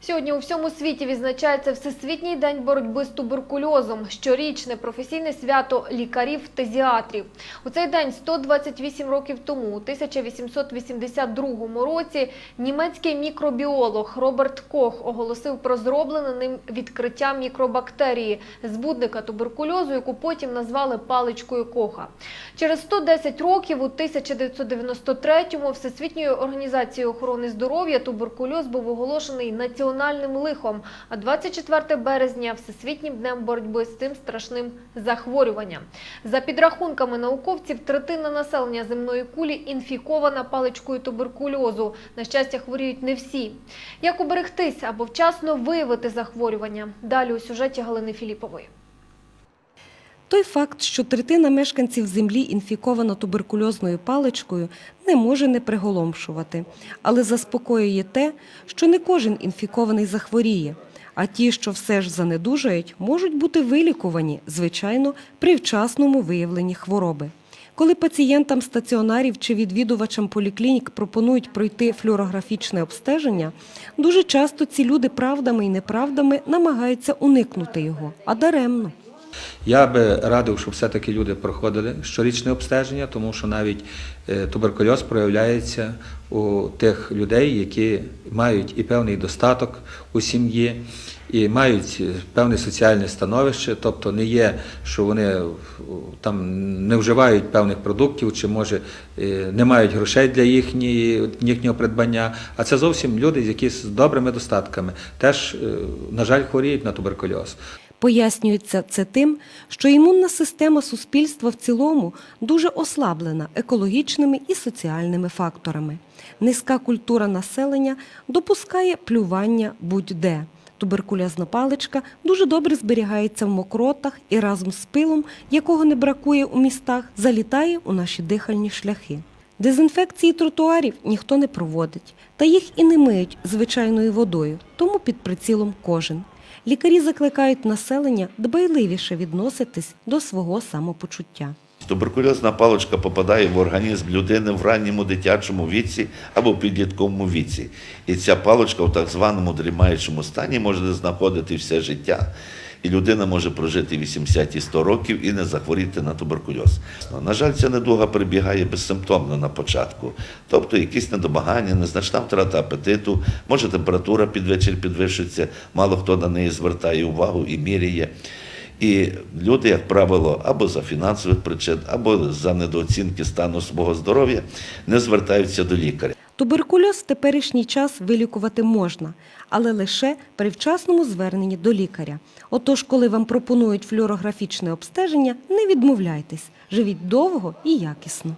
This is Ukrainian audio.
Сьогодні у всьому світі відзначається Всесвітній день боротьби з туберкульозом, щорічне професійне свято лікарів-тезіатрів. У цей день 128 років тому, у 1882 році, німецький мікробіолог Роберт Кох оголосив про зроблене ним відкриття мікробактерії, збудника туберкульозу, яку потім назвали паличкою Коха. Через 110 років, у 1993-му, Всесвітньою організацією охорони здоров'я туберкульоз був оголошений національним лихом, а 24 березня – Всесвітнім днем боротьби з цим страшним захворюванням. За підрахунками науковців, третина населення земної кулі інфікована паличкою туберкульозу. На щастя, хворіють не всі. Як уберегтись або вчасно виявити захворювання? Далі у сюжеті Галини Філіпової. Той факт, що третина мешканців землі інфікована туберкульозною паличкою, не може не приголомшувати, але заспокоює те, що не кожен інфікований захворіє, а ті, що все ж занедужають, можуть бути вилікувані, звичайно, при вчасному виявленні хвороби. Коли пацієнтам стаціонарів чи відвідувачам поліклінік пропонують пройти флюорографічне обстеження, дуже часто ці люди правдами і неправдами намагаються уникнути його, а даремно. Я би радив, щоб все-таки люди проходили щорічне обстеження, тому що навіть е, туберкульоз проявляється у тих людей, які мають і певний достаток у сім'ї, і мають е, певне соціальне становище, тобто не є, що вони там не вживають певних продуктів, чи може е, не мають грошей для їхньої, їхнього придбання. А це зовсім люди, які з добрими достатками, теж, на жаль, хворіють на туберкульоз. Пояснюється це тим, що імунна система суспільства в цілому дуже ослаблена екологічними і соціальними факторами. Низька культура населення допускає плювання будь-де. Туберкульозна паличка дуже добре зберігається в мокротах і разом з пилом, якого не бракує у містах, залітає у наші дихальні шляхи. Дезінфекції тротуарів ніхто не проводить, та їх і не миють звичайною водою, тому під прицілом кожен. Лікарі закликають населення дбайливіше відноситись до свого самопочуття. Туберкульозна паличка попадає в організм людини в ранньому дитячому віці або підлітковому віці. І ця паличка в так званому дрімаючому стані може знаходити все життя. І людина може прожити 80 і 100 років і не захворіти на туберкульоз. На жаль, ця недуга перебігає безсимптомно на початку. Тобто якісь недомагання, незначна втрата апетиту, може температура під вечір підвищується, мало хто на неї звертає увагу і міряє. І люди, як правило, або за фінансових причин, або за недооцінки стану свого здоров'я не звертаються до лікаря. Туберкульоз в теперішній час вилікувати можна, але лише при вчасному зверненні до лікаря. Отож, коли вам пропонують флюорографічне обстеження, не відмовляйтесь, живіть довго і якісно.